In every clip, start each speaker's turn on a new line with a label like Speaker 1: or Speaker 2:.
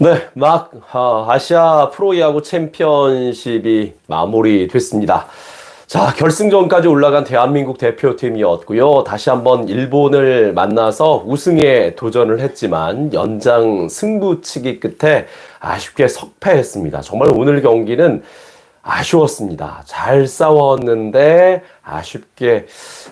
Speaker 1: 네, 막 아, 아시아 프로야구 챔피언십이 마무리됐습니다. 자, 결승전까지 올라간 대한민국 대표팀이었고요. 다시 한번 일본을 만나서 우승에 도전을 했지만 연장 승부치기 끝에 아쉽게 석패했습니다. 정말 오늘 경기는 아쉬웠습니다. 잘 싸웠는데 아쉽게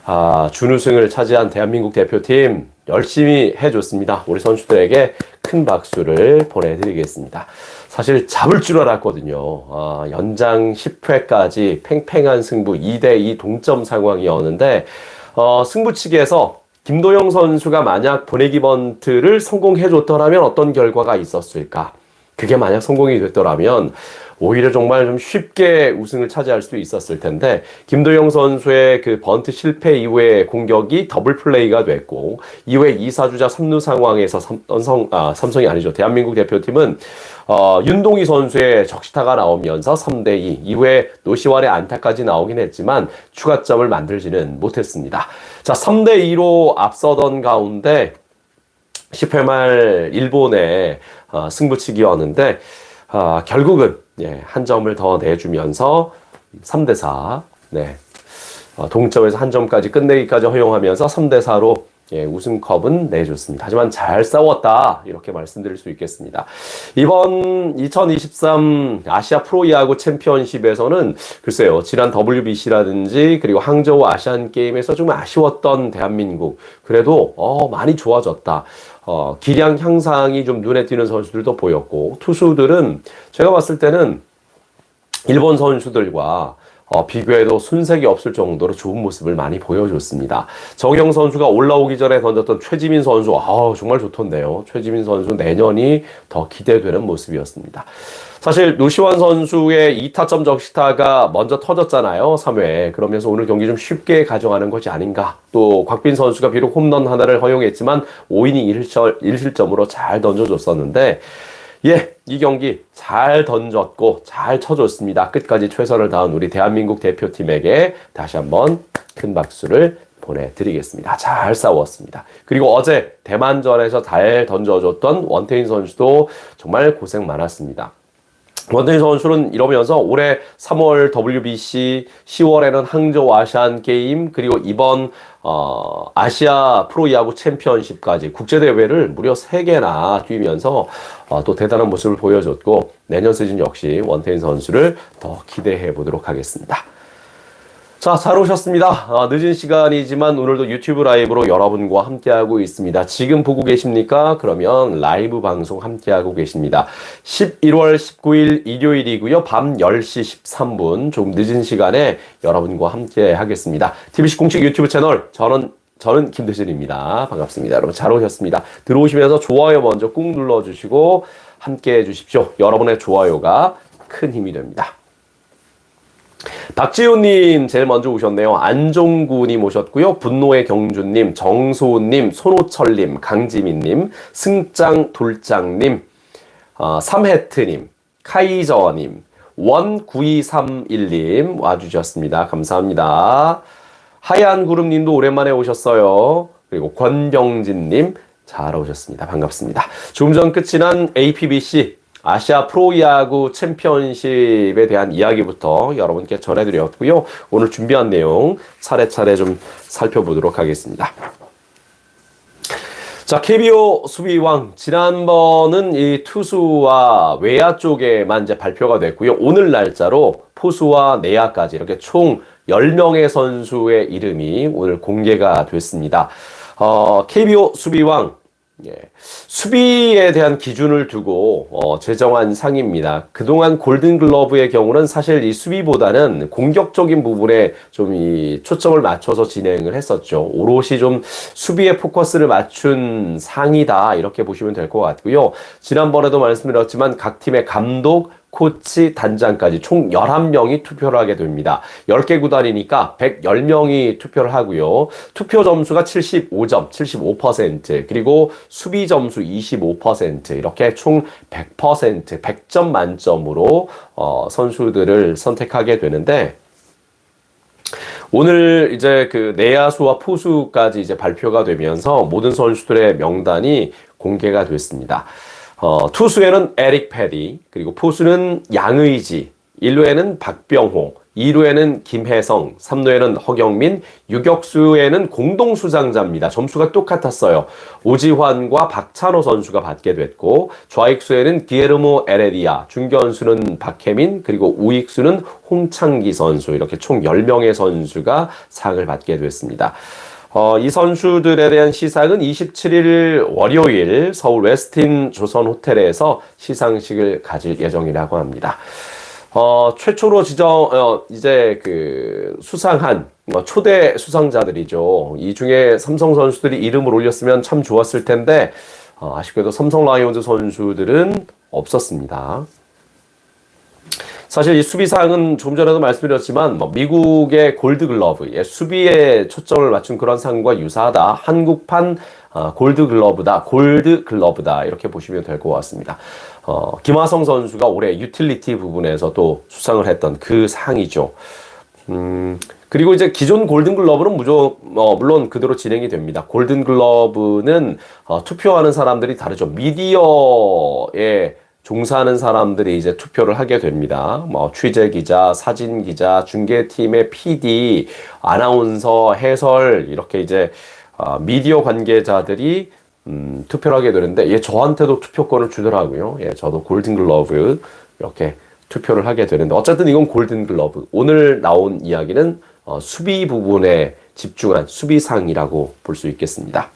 Speaker 1: 아, 준우승을 차지한 대한민국 대표팀 열심히 해줬습니다. 우리 선수들에게 큰 박수를 보내드리겠습니다. 사실 잡을 줄 알았거든요. 아, 연장 10회까지 팽팽한 승부 2대2 동점 상황이었는데 어, 승부치기에서 김도영 선수가 만약 보내기 번트를 성공해 줬더라면 어떤 결과가 있었을까? 그게 만약 성공이 됐더라면 오히려 정말 좀 쉽게 우승을 차지할 수 있었을 텐데 김도영 선수의 그 번트 실패 이후에 공격이 더블 플레이가 됐고 이후에 2사주자 3루 상황에서 삼성 아 삼성이 아니죠 대한민국 대표팀은 어, 윤동희 선수의 적시타가 나오면서 3대 2 이후에 노시환의 안타까지 나오긴 했지만 추가점을 만들지는 못했습니다. 자 3대 2로 앞서던 가운데 10회 말 일본의 어, 승부치기였는데 어, 결국은 예, 한 점을 더 내주면서 3대 4 네. 어, 동점에서 한 점까지 끝내기까지 허용하면서 3대 4로 예, 우승컵은 내줬습니다. 하지만 잘 싸웠다 이렇게 말씀드릴 수 있겠습니다. 이번 2023 아시아 프로야구 챔피언십에서는 글쎄요 지난 WBC라든지 그리고 항저우 아시안 게임에서 좀 아쉬웠던 대한민국 그래도 어, 많이 좋아졌다. 어, 기량 향상이 좀 눈에 띄는 선수들도 보였고 투수들은 제가 봤을 때는 일본 선수들과 어, 비교해도 순색이 없을 정도로 좋은 모습을 많이 보여줬습니다. 정영 선수가 올라오기 전에 던졌던 최지민 선수, 아 정말 좋던데요. 최지민 선수 내년이 더 기대되는 모습이었습니다. 사실 노시환 선수의 2타점 적시타가 먼저 터졌잖아요. 3회. 그러면서 오늘 경기 좀 쉽게 가져가는 것이 아닌가. 또 곽빈 선수가 비록 홈런 하나를 허용했지만 5이닝 1실점으로 잘 던져줬었는데 예, 이 경기 잘 던졌고 잘 쳐줬습니다. 끝까지 최선을 다한 우리 대한민국 대표팀에게 다시 한번 큰 박수를 보내드리겠습니다. 잘 싸웠습니다. 그리고 어제 대만전에서 잘 던져줬던 원태인 선수도 정말 고생 많았습니다. 원태인 선수는 이러면서 올해 3월 WBC, 10월에는 항저우 아시안 게임, 그리고 이번 어, 아시아 프로야구 챔피언십까지 국제대회를 무려 3개나 뛰면서 어, 또 대단한 모습을 보여줬고 내년 시즌 역시 원태인 선수를 더 기대해 보도록 하겠습니다. 자, 잘 오셨습니다. 아, 늦은 시간이지만 오늘도 유튜브 라이브로 여러분과 함께하고 있습니다. 지금 보고 계십니까? 그러면 라이브 방송 함께하고 계십니다. 11월 19일 일요일이고요. 밤 10시 13분 좀 늦은 시간에 여러분과 함께 하겠습니다. TBC 공식 유튜브 채널 저는 저는 김대진입니다. 반갑습니다. 여러분 잘 오셨습니다. 들어오시면서 좋아요 먼저 꾹 눌러주시고 함께 해주십시오. 여러분의 좋아요가 큰 힘이 됩니다. 박지훈님 제일 먼저 오셨네요. 안종구님 오셨고요. 분노의 경주님, 정소님, 손호철님, 강지민님, 승장 돌장님, 어, 삼해트님, 카이저님, 원9231님 와주셨습니다. 감사합니다. 하얀 구름님도 오랜만에 오셨어요. 그리고 권병진님 잘 오셨습니다. 반갑습니다. 조금 전 끝이 난 APBC 아시아 프로야구 챔피언십에 대한 이야기부터 여러분께 전해드렸고요. 오늘 준비한 내용 차례차례 좀 살펴보도록 하겠습니다. 자, KBO 수비왕. 지난번은 이 투수와 외야 쪽에만 이제 발표가 됐고요. 오늘 날짜로 포수와 내야까지 이렇게 총 10명의 선수의 이름이 오늘 공개가 됐습니다. 어, KBO 수비왕 예. 수비에 대한 기준을 두고 어, 제정한 상입니다. 그동안 골든글러브의 경우는 사실 이 수비보다는 공격적인 부분에 좀 이 초점을 맞춰서 진행을 했었죠. 오롯이 좀 수비에 포커스를 맞춘 상이다 이렇게 보시면 될 것 같고요. 지난번에도 말씀드렸지만 각 팀의 감독, 코치, 단장까지 총 11명이 투표를 하게 됩니다. 10개 구단이니까 110명이 투표를 하고요. 투표 점수가 75점, 75%, 그리고 수비 점수 25%, 이렇게 총 100%, 100점 만점으로 어, 선수들을 선택하게 되는데 오늘 이제 그 내야수와 포수까지 이제 발표가 되면서 모든 선수들의 명단이 공개가 됐습니다. 어, 투수에는 에릭 패디, 그리고 포수는 양의지, 1루에는 박병호, 2루에는 김혜성, 3루에는 허경민, 유격수에는 공동수상자입니다. 점수가 똑같았어요. 오지환과 박찬호 선수가 받게 됐고, 좌익수에는 기에르모 에레디아, 중견수는 박혜민, 그리고 우익수는 홍창기 선수, 이렇게 총 10명의 선수가 상을 받게 됐습니다. 어, 이 선수들에 대한 시상은 27일 월요일 서울 웨스틴 조선 호텔에서 시상식을 가질 예정이라고 합니다. 어, 최초로 지정, 어, 이제 그 수상한 어, 초대 수상자들이죠. 이 중에 삼성 선수들이 이름을 올렸으면 참 좋았을 텐데, 어, 아쉽게도 삼성 라이온즈 선수들은 없었습니다. 사실 이 수비상은 좀 전에도 말씀드렸지만 뭐 미국의 골드글러브, 예, 수비에 초점을 맞춘 그런 상과 유사하다. 한국판 어, 골드글러브다, 골드글러브다 이렇게 보시면 될 것 같습니다. 어, 김하성 선수가 올해 유틸리티 부분에서 또 수상을 했던 그 상이죠. 음, 그리고 이제 기존 골든글러브는 무조, 어, 물론 그대로 진행이 됩니다. 골든글러브는 어, 투표하는 사람들이 다르죠. 미디어에 종사하는 사람들이 이제 투표를 하게 됩니다. 뭐 취재 기자, 사진 기자, 중계팀의 PD, 아나운서, 해설 이렇게 이제 어, 미디어 관계자들이 음, 투표를 하게 되는데 예 저한테도 투표권을 주더라고요. 예 저도 골든글러브 이렇게 투표를 하게 되는데 어쨌든 이건 골든글러브. 오늘 나온 이야기는 어, 수비 부분에 집중한 수비상이라고 볼 수 있겠습니다.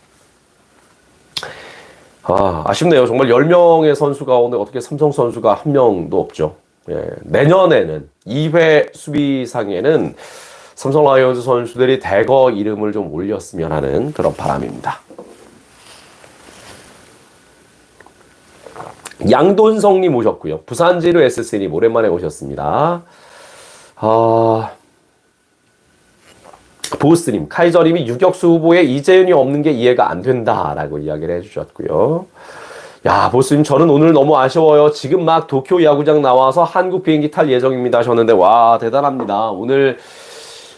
Speaker 1: 아, 아쉽네요. 정말 10명의 선수 가운데 어떻게 삼성 선수가 한 명도 없죠. 예, 내년에는 2회 수비상에는 삼성 라이온즈 선수들이 대거 이름을 좀 올렸으면 하는 그런 바람입니다. 양돈성님 오셨고요. 부산지로 SS님 오랜만에 오셨습니다. 아, 보스님, 카이저님이 유격수 후보에 이재윤이 없는 게 이해가 안 된다라고 이야기를 해주셨고요. 야, 보스님, 저는 오늘 너무 아쉬워요. 지금 막 도쿄 야구장 나와서 한국 비행기 탈 예정입니다 하셨는데, 와, 대단합니다. 오늘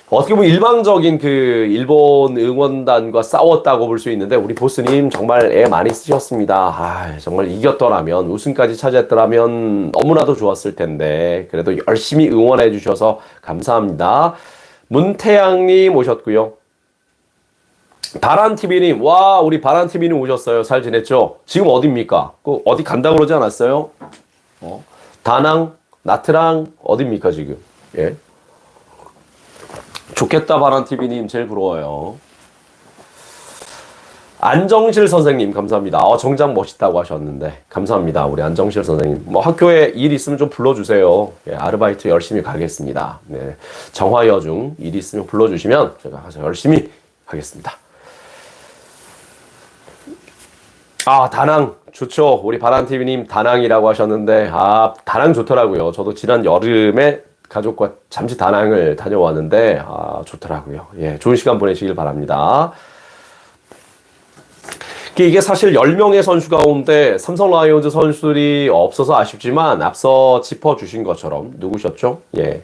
Speaker 1: 어떻게 보면 일방적인 그 일본 응원단과 싸웠다고 볼 수 있는데 우리 보스님 정말 애 많이 쓰셨습니다. 아, 정말 이겼더라면 우승까지 차지했더라면 너무나도 좋았을 텐데 그래도 열심히 응원해 주셔서 감사합니다. 문태양님 오셨고요. 바란TV님, 와, 우리 바란TV님 오셨어요. 잘 지냈죠? 지금 어딥니까? 그 어디 간다고 그러지 않았어요? 어? 다낭, 나트랑, 어딥니까, 지금? 예. 좋겠다, 바란TV님. 제일 부러워요. 안정실 선생님, 감사합니다. 어, 정장 멋있다고 하셨는데, 감사합니다. 우리 안정실 선생님. 뭐 학교에 일 있으면 좀 불러주세요. 예, 아르바이트 열심히 가겠습니다. 네. 정화여중 일 있으면 불러주시면 제가 가서 열심히 하겠습니다. 아, 다낭. 좋죠. 우리 바란TV님 다낭이라고 하셨는데, 아, 다낭 좋더라고요. 저도 지난 여름에 가족과 잠시 다낭을 다녀왔는데, 아, 좋더라고요. 예, 좋은 시간 보내시길 바랍니다. 이게 사실 10명의 선수 가운데 삼성 라이온즈 선수들이 없어서 아쉽지만 앞서 짚어주신 것처럼 누구셨죠? 예.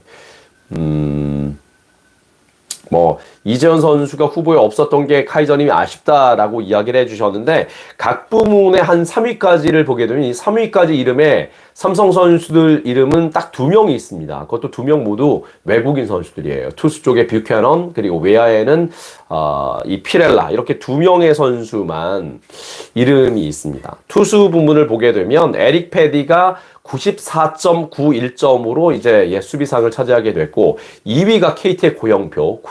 Speaker 1: 음, 뭐, 이재현 선수가 후보에 없었던 게 카이저님이 아쉽다라고 이야기를 해주셨는데, 각 부문의 한 3위까지를 보게 되면 이 3위까지 이름에 삼성 선수들 이름은 딱 두 명이 있습니다. 그것도 두 명 모두 외국인 선수들이에요. 투수 쪽에 뷰캐넌, 그리고 외야에는, 어, 이 피렐라, 이렇게 두 명의 선수만 이름이 있습니다. 투수 부문을 보게 되면 에릭 패디가 94.91점으로 이제 예, 수비상을 차지하게 됐고 2위가 KT의 고영표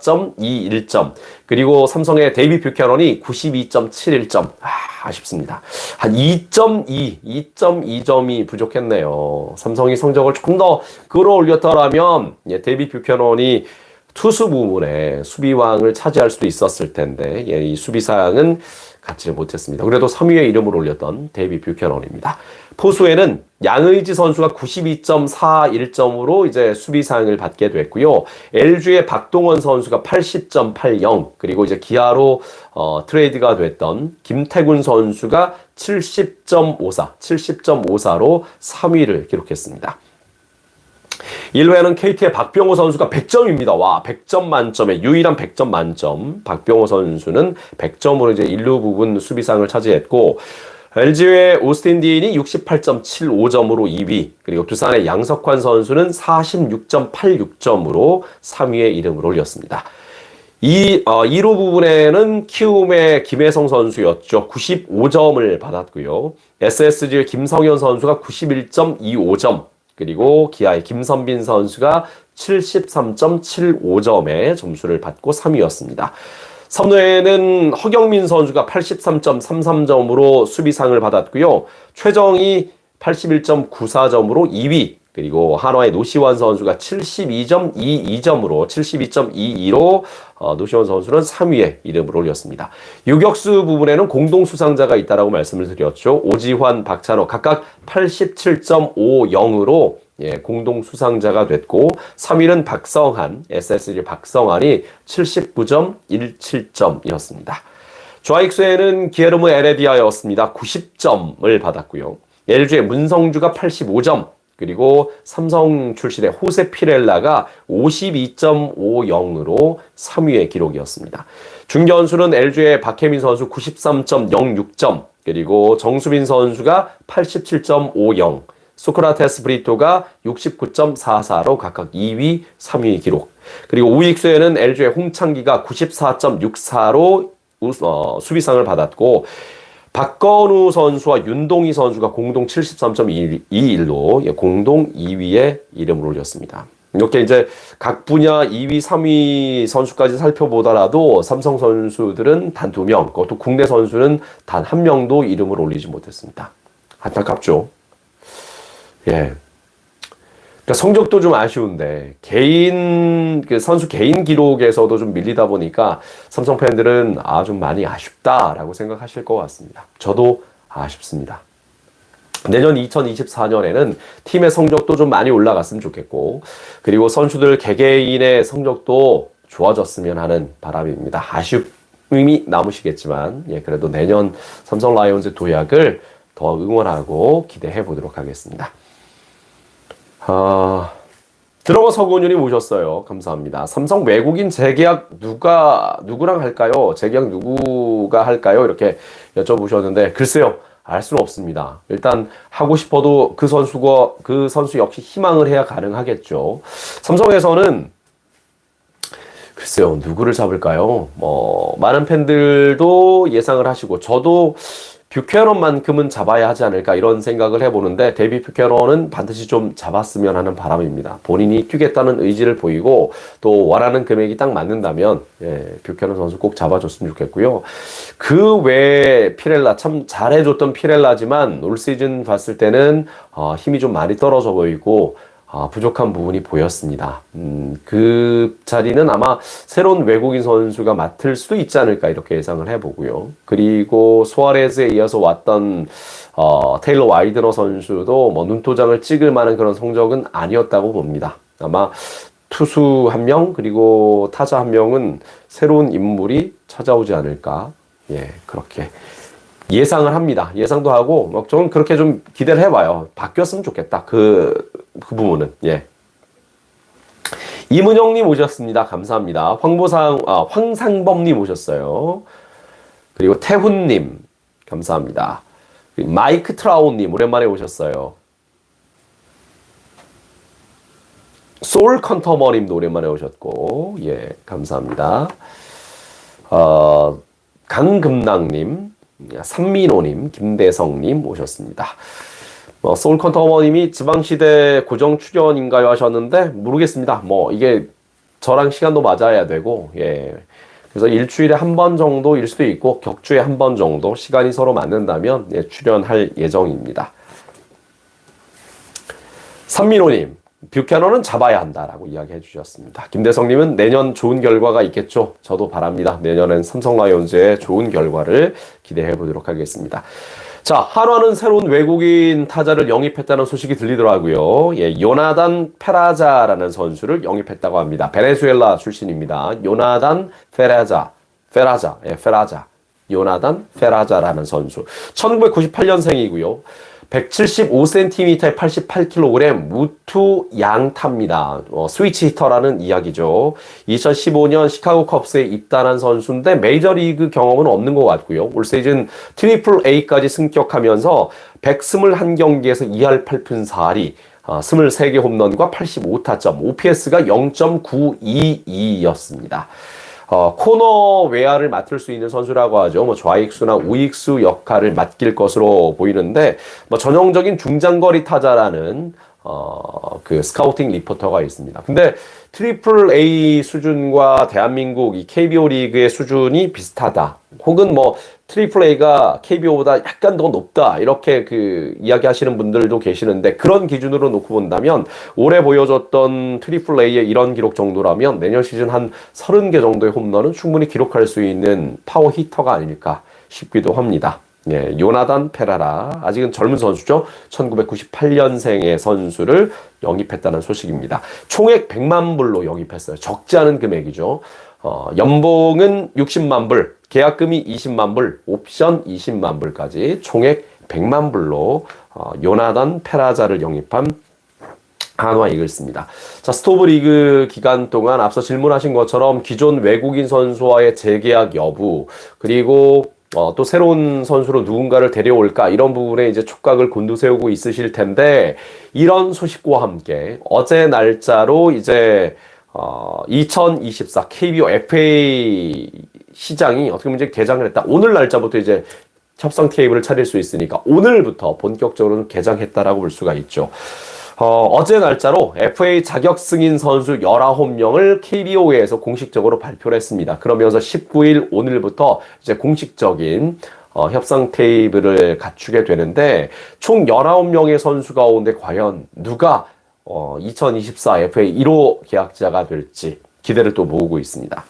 Speaker 1: 94.21점 그리고 삼성의 데이비 뷰캐넌이 92.71점 아, 아쉽습니다. 한 2.2 2.2점이 부족했네요. 삼성이 성적을 조금 더 끌어올렸더라면 예, 데이비 뷰캐넌이 투수 부문에 수비왕을 차지할 수도 있었을 텐데 예, 이 수비상은 갖지 못했습니다. 그래도 3위에 이름을 올렸던 데이비 뷰캐넌입니다. 포수에는 양의지 선수가 92.41점으로 이제 수비상을 받게 됐고요. LG의 박동원 선수가 80.80 그리고 이제 기아로 어, 트레이드가 됐던 김태군 선수가 70.54, 70.54로 3위를 기록했습니다. 1회에는 KT의 박병호 선수가 100점입니다. 와, 100점 만점에 유일한 100점 만점. 박병호 선수는 100점으로 이제 1루 부분 수비상을 차지했고 LG의 오스틴 딘이 68.75점으로 2위, 그리고 두산의 양석환 선수는 46.86점으로 3위에 이름을 올렸습니다. 이, 어, 1호 부분에는 키움의 김혜성 선수였죠. 95점을 받았고요. SSG의 김성현 선수가 91.25점, 그리고 기아의 김선빈 선수가 73.75점의 점수를 받고 3위였습니다. 선외에는 허경민 선수가 83.33점으로 수비상을 받았고요. 최정이 81.94점으로 2위, 그리고 한화의 노시환 선수가 72.22점으로 72.22로 어, 노시환 선수는 3위에 이름을 올렸습니다. 유격수 부분에는 공동 수상자가 있다라고 말씀을 드렸죠. 오지환, 박찬호 각각 87.50으로 예, 공동 수상자가 됐고 3위는 박성한, SSG 박성한이 79.17점이었습니다. 좌익수에는 기에르모 에레디아였습니다. 90점을 받았고요. LG의 문성주가 85점, 그리고 삼성 출신의 호세 피렐라가 52.50으로 3위의 기록이었습니다. 중견수는 LG의 박혜민 선수 93.06점, 그리고 정수빈 선수가 87.50, 소크라테스 브리토가 69.44로 각각 2위, 3위 기록. 그리고 우익수에는 LG의 홍창기가 94.64로 어, 수비상을 받았고 박건우 선수와 윤동희 선수가 공동 73.21로 예, 공동 2위에 이름을 올렸습니다. 이렇게 이제 각 분야 2위, 3위 선수까지 살펴보더라도 삼성 선수들은 단 두 명, 그것도 국내 선수는 단 한 명도 이름을 올리지 못했습니다. 안타깝죠. 예. 그러니까 성적도 좀 아쉬운데 개인 그 선수 개인 기록에서도 좀 밀리다 보니까 삼성 팬들은 아 좀 많이 아쉽다라고 생각하실 것 같습니다. 저도 아쉽습니다. 내년 2024년에는 팀의 성적도 좀 많이 올라갔으면 좋겠고 그리고 선수들 개개인의 성적도 좋아졌으면 하는 바람입니다. 아쉬움이 남으시겠지만 예 그래도 내년 삼성 라이온즈 도약을 더 응원하고 기대해 보도록 하겠습니다. 아, 드러머 서건윤이 모셨어요. 감사합니다. 삼성 외국인 재계약 누가 누구랑 할까요? 재계약 누구가 할까요? 이렇게 여쭤보셨는데 글쎄요. 알 수는 없습니다. 일단 하고 싶어도 그 선수가 그 선수 역시 희망을 해야 가능하겠죠. 삼성에서는 글쎄요. 누구를 잡을까요? 뭐 많은 팬들도 예상을 하시고 저도 뷰캐런만큼은 잡아야 하지 않을까 이런 생각을 해보는데 데비 뷰캐런은 반드시 좀 잡았으면 하는 바람입니다. 본인이 뛰겠다는 의지를 보이고 또 원하는 금액이 딱 맞는다면 예, 뷰캐런 선수 꼭 잡아줬으면 좋겠고요. 그 외에 피렐라 참 잘해줬던 피렐라지만 올 시즌 봤을 때는 어, 힘이 좀 많이 떨어져 보이고 아, 부족한 부분이 보였습니다. 음, 그 자리는 아마 새로운 외국인 선수가 맡을 수도 있지 않을까 이렇게 예상을 해보고요. 그리고 소아레즈에 이어서 왔던 어, 테일러 와이드너 선수도 뭐 눈도장을 찍을 만한 그런 성적은 아니었다고 봅니다. 아마 투수 한 명, 그리고 타자 한 명은 새로운 인물이 찾아오지 않을까. 예, 그렇게 예상을 합니다. 예상도 하고, 뭐, 저는 그렇게 좀 기대를 해봐요. 바뀌었으면 좋겠다. 그, 그 부분은. 예. 이문영님 오셨습니다. 감사합니다. 황보상, 아, 황상범님 오셨어요. 그리고 태훈님, 감사합니다. 마이크 트라우님, 오랜만에 오셨어요. 소울 컨터머님도 오랜만에 오셨고, 예, 감사합니다. 어, 강금낭님, 삼민호님, 김대성님 오셨습니다. 뭐, 소울컨터머님이 지방시대 고정 출연인가요 하셨는데, 모르겠습니다. 뭐, 이게 저랑 시간도 맞아야 되고, 예. 그래서 일주일에 한 번 정도일 수도 있고, 격주에 한 번 정도 시간이 서로 맞는다면, 예, 출연할 예정입니다. 삼민호님, 뷰캐너는 잡아야 한다라고 이야기해 주셨습니다. 김대성님은 내년 좋은 결과가 있겠죠. 저도 바랍니다. 내년엔 삼성 라이온즈의 좋은 결과를 기대해 보도록 하겠습니다. 자, 한화는 새로운 외국인 타자를 영입했다는 소식이 들리더라고요. 예, 요나단 페라자라는 선수를 영입했다고 합니다. 베네수엘라 출신입니다. 요나단 페라자, 페라자, 예, 페라자. 요나단 페라자라는 선수. 1998년생이고요. 175cm에 88kg 무투 양타입니다. 어, 스위치 히터라는 이야기죠. 2015년 시카고 컵스에 입단한 선수인데 메이저리그 경험은 없는 것 같고요. 올 시즌 트리플 A까지 승격하면서 121경기에서 2할 8푼 4리, 어, 23개 홈런과 85타점, OPS가 0.922였습니다. 어, 코너 외야를 맡을 수 있는 선수라고 하죠. 뭐 좌익수나 우익수 역할을 맡길 것으로 보이는데 뭐 전형적인 중장거리 타자라는 어, 그 스카우팅 리포터가 있습니다. 근데 트리플 A 수준과 대한민국 이 KBO 리그의 수준이 비슷하다. 혹은 뭐 트리플 A가 KBO보다 약간 더 높다. 이렇게 그 이야기 하시는 분들도 계시는데 그런 기준으로 놓고 본다면 올해 보여줬던 트리플 A의 이런 기록 정도라면 내년 시즌 한 30개 정도의 홈런은 충분히 기록할 수 있는 파워 히터가 아닐까 싶기도 합니다. 예, 요나단 페라라 아직은 젊은 선수죠. 1998년생의 선수를 영입했다는 소식입니다. 총액 100만 불로 영입했어요. 적지 않은 금액이죠. 어, 연봉은 60만 불, 계약금이 20만 불, 옵션 20만 불까지 총액 100만 불로 어, 요나단 페라자를 영입한 한화 이글스입니다. 자, 스토브 리그 기간 동안 앞서 질문하신 것처럼 기존 외국인 선수와의 재계약 여부, 그리고 어, 또 새로운 선수로 누군가를 데려올까 이런 부분에 이제 촉각을 곤두세우고 있으실 텐데 이런 소식과 함께 어제 날짜로 이제 어, 2024 KBO FA 시장이 어떻게 보면 이제 개장을 했다. 오늘 날짜부터 이제 협상 테이블을 차릴 수 있으니까 오늘부터 본격적으로 개장했다라고 볼 수가 있죠. 어, 어제 날짜로 FA 자격 승인 선수 19명을 KBO에서 공식적으로 발표를 했습니다. 그러면서 19일 오늘부터 이제 공식적인 어, 협상 테이블을 갖추게 되는데 총 19명의 선수 가운데 과연 누가 어, 2024 FA 1호 계약자가 될지 기대를 또 모으고 있습니다.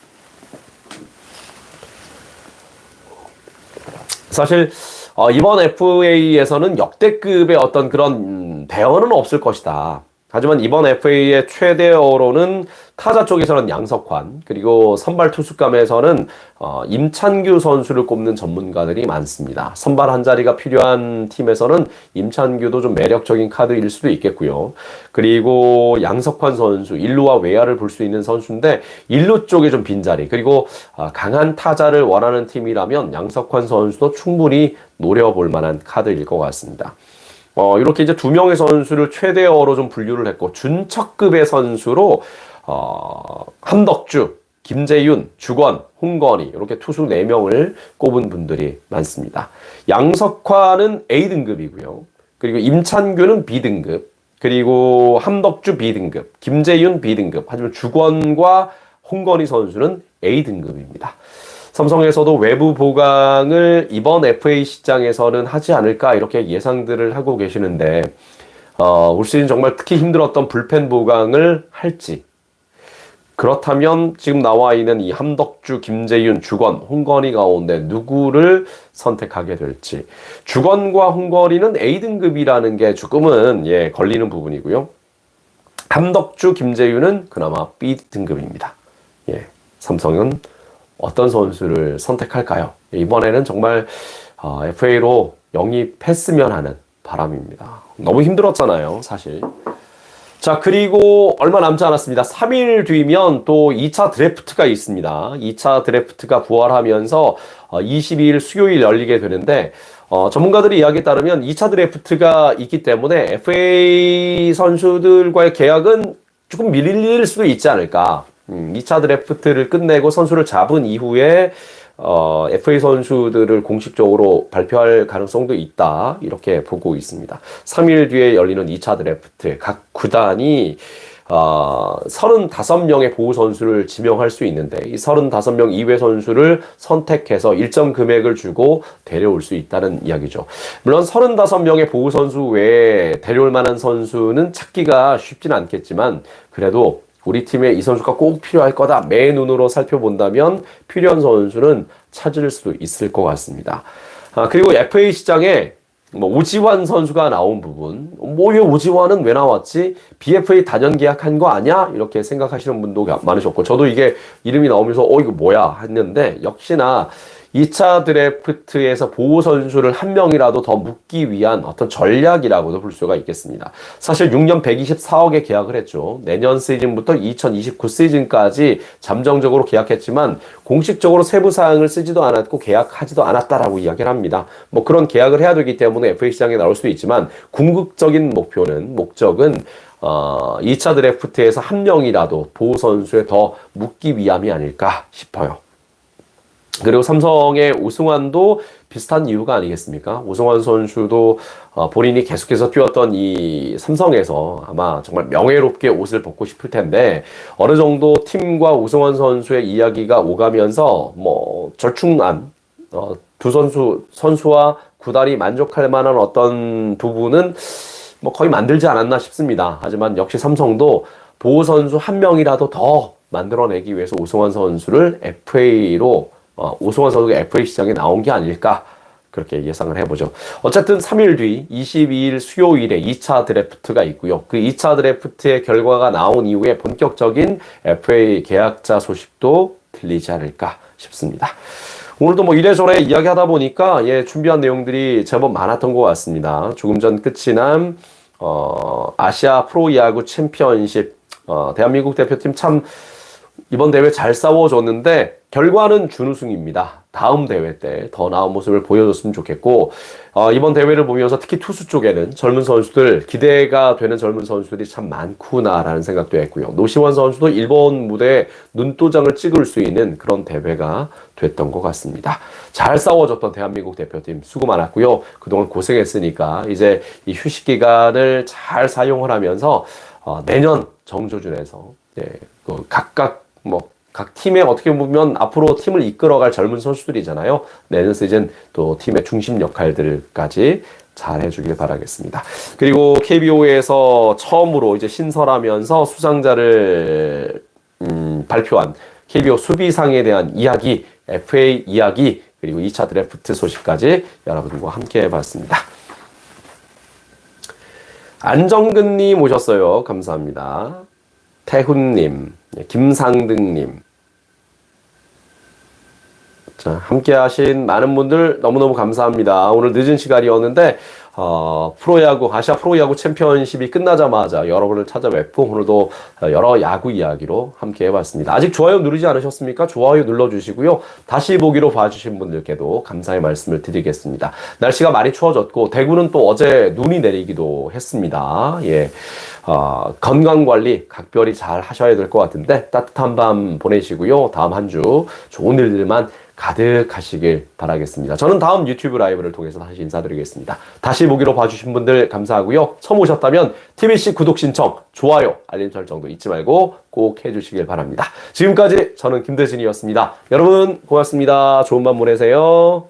Speaker 1: 사실 어, 이번 FA에서는 역대급의 어떤 그런 음, 대어는 없을 것이다. 하지만 이번 FA의 최대 어로는 타자 쪽에서는 양석환 그리고 선발 투수감에서는 어, 임찬규 선수를 꼽는 전문가들이 많습니다. 선발 한 자리가 필요한 팀에서는 임찬규도 좀 매력적인 카드일 수도 있겠고요. 그리고 양석환 선수 일루와 외야를 볼 수 있는 선수인데 일루 쪽에 좀 빈자리 그리고 어, 강한 타자를 원하는 팀이라면 양석환 선수도 충분히 노려볼 만한 카드일 것 같습니다. 어, 이렇게 이제 두 명의 선수를 최대어로 좀 분류를 했고, 준척급의 선수로, 어, 함덕주, 김재윤, 주권, 홍건희, 이렇게 투수 4명을 꼽은 분들이 많습니다. 양석화는 A등급이고요. 그리고 임찬규는 B등급, 그리고 함덕주 B등급, 김재윤 B등급, 하지만 주권과 홍건희 선수는 A등급입니다. 삼성에서도 외부 보강을 이번 FA 시장에서는 하지 않을까 이렇게 예상들을 하고 계시는데 어, 올 시즌 정말 특히 힘들었던 불펜 보강을 할지 그렇다면 지금 나와 있는 이 함덕주, 김재윤, 주건, 홍건희 가운데 누구를 선택하게 될지 주건과 홍건희는 A등급이라는 게 조금은 예 걸리는 부분이고요. 함덕주, 김재윤은 그나마 B등급입니다. 예, 삼성은 어떤 선수를 선택할까요? 이번에는 정말 어, FA로 영입했으면 하는 바람입니다. 너무 힘들었잖아요, 사실. 자, 그리고 얼마 남지 않았습니다. 3일 뒤면 또 2차 드래프트가 있습니다. 2차 드래프트가 부활하면서 22일 어, 수요일 열리게 되는데, 어, 전문가들의 이야기에 따르면 2차 드래프트가 있기 때문에 FA 선수들과의 계약은 조금 밀릴 수도 있지 않을까. 음, 2차 드래프트를 끝내고 선수를 잡은 이후에 어, FA 선수들을 공식적으로 발표할 가능성도 있다. 이렇게 보고 있습니다. 3일 뒤에 열리는 2차 드래프트. 각 구단이 어, 35명의 보호 선수를 지명할 수 있는데 이 35명 이외 선수를 선택해서 일정 금액을 주고 데려올 수 있다는 이야기죠. 물론 35명의 보호 선수 외에 데려올 만한 선수는 찾기가 쉽진 않겠지만 그래도 우리 팀에 이 선수가 꼭 필요할 거다. 매 눈으로 살펴본다면 필요한 선수는 찾을 수도 있을 것 같습니다. 아, 그리고 FA 시장에 뭐 오지환 선수가 나온 부분, 뭐왜 오지환은 왜 나왔지? BFA 단연 계약한 거 아니야? 이렇게 생각하시는 분도 많으셨고, 저도 이게 이름이 나오면서 어 이거 뭐야 했는데 역시나 2차 드래프트에서 보호 선수를 한 명이라도 더 묻기 위한 어떤 전략이라고도 볼 수가 있겠습니다. 사실 6년 124억에 계약을 했죠. 내년 시즌부터 2029 시즌까지 잠정적으로 계약했지만 공식적으로 세부 사항을 쓰지도 않았고 계약하지도 않았다라고 이야기를 합니다. 뭐 그런 계약을 해야 되기 때문에 FA 시장에 나올 수도 있지만 궁극적인 목표는 목적은 어, 2차 드래프트에서 한 명이라도 보호 선수에 더 묻기 위함이 아닐까 싶어요. 그리고 삼성의 오승환도 비슷한 이유가 아니겠습니까? 오승환 선수도 어, 본인이 계속해서 뛰었던 이 삼성에서 아마 정말 명예롭게 옷을 벗고 싶을 텐데 어느 정도 팀과 오승환 선수의 이야기가 오가면서 뭐 절충안 어, 두 선수 선수와 구단이 만족할 만한 어떤 부분은 뭐 거의 만들지 않았나 싶습니다. 하지만 역시 삼성도 보호 선수 한 명이라도 더 만들어내기 위해서 오승환 선수를 FA로 어, 오승환 선수가 FA 시장에 나온 게 아닐까 그렇게 예상을 해보죠. 어쨌든 3일 뒤 22일 수요일에 2차 드래프트가 있고요. 그 2차 드래프트의 결과가 나온 이후에 본격적인 FA 계약자 소식도 들리지 않을까 싶습니다. 오늘도 뭐 이래저래 이야기하다 보니까 예, 준비한 내용들이 제법 많았던 것 같습니다. 조금 전 끝이 난 어, 아시아 프로야구 챔피언십 어, 대한민국 대표팀 참 이번 대회 잘 싸워줬는데 결과는 준우승입니다. 다음 대회 때 더 나은 모습을 보여줬으면 좋겠고 어, 이번 대회를 보면서 특히 투수 쪽에는 젊은 선수들 기대가 되는 젊은 선수들이 참 많구나라는 생각도 했고요. 노시원 선수도 일본 무대에 눈도장을 찍을 수 있는 그런 대회가 됐던 것 같습니다. 잘 싸워줬던 대한민국 대표팀 수고 많았고요. 그동안 고생했으니까 이제 이 휴식 기간을 잘 사용을 하면서 어, 내년 정조준에서 예, 그 각각 뭐 각 팀에 어떻게 보면 앞으로 팀을 이끌어갈 젊은 선수들이잖아요. 내년 시즌 또 팀의 중심 역할들까지 잘 해주길 바라겠습니다. 그리고 KBO에서 처음으로 이제 신설하면서 수상자를 음, 발표한 KBO 수비상에 대한 이야기, FA 이야기, 그리고 2차 드래프트 소식까지 여러분과 함께 해봤습니다. 안정근님 오셨어요. 감사합니다. 태훈님, 예, 김상등님. 자, 함께 하신 많은 분들 너무너무 감사합니다. 오늘 늦은 시간이었는데, 어, 프로야구, 아시아 프로야구 챔피언십이 끝나자마자 여러분을 찾아뵙고, 오늘도 여러 야구 이야기로 함께 해봤습니다. 아직 좋아요 누르지 않으셨습니까? 좋아요 눌러주시고요. 다시 보기로 봐주신 분들께도 감사의 말씀을 드리겠습니다. 날씨가 많이 추워졌고, 대구는 또 어제 눈이 내리기도 했습니다. 예. 어, 건강 관리 각별히 잘 하셔야 될 것 같은데 따뜻한 밤 보내시고요. 다음 한 주 좋은 일들만 가득하시길 바라겠습니다. 저는 다음 유튜브 라이브를 통해서 다시 인사드리겠습니다. 다시 보기로 봐주신 분들 감사하고요. 처음 오셨다면 TBC 구독 신청, 좋아요, 알림 설정도 잊지 말고 꼭 해주시길 바랍니다. 지금까지 저는 김대진이었습니다. 여러분 고맙습니다. 좋은 밤 보내세요.